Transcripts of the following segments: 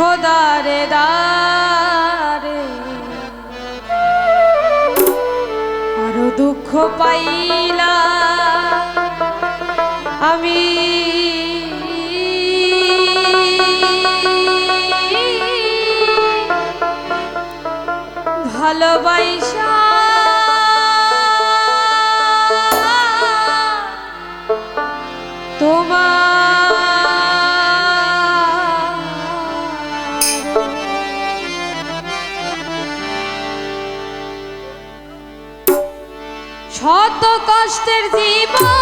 দুঃখ দারে। আরও দুঃখ পাইলা আমি। ভালোবাইসা কষ্টের জীবন।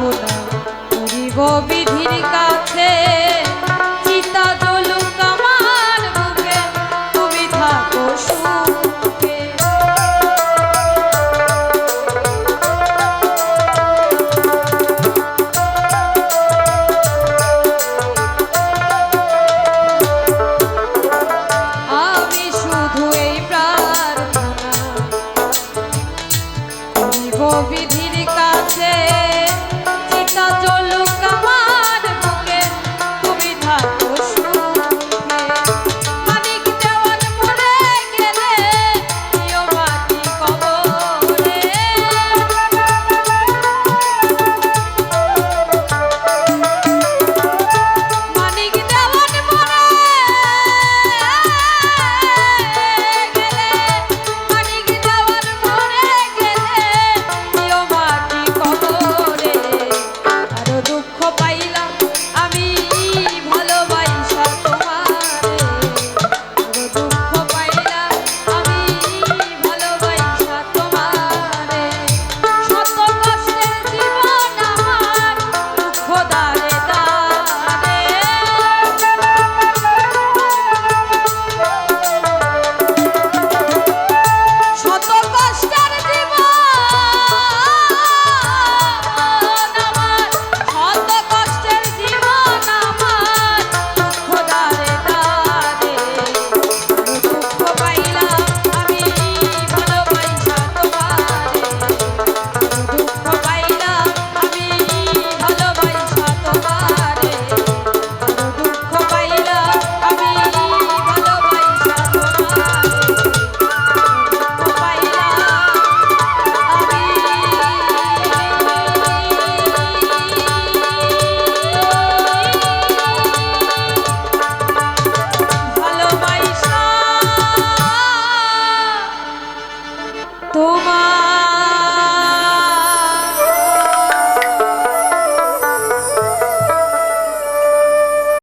বিধির কাছে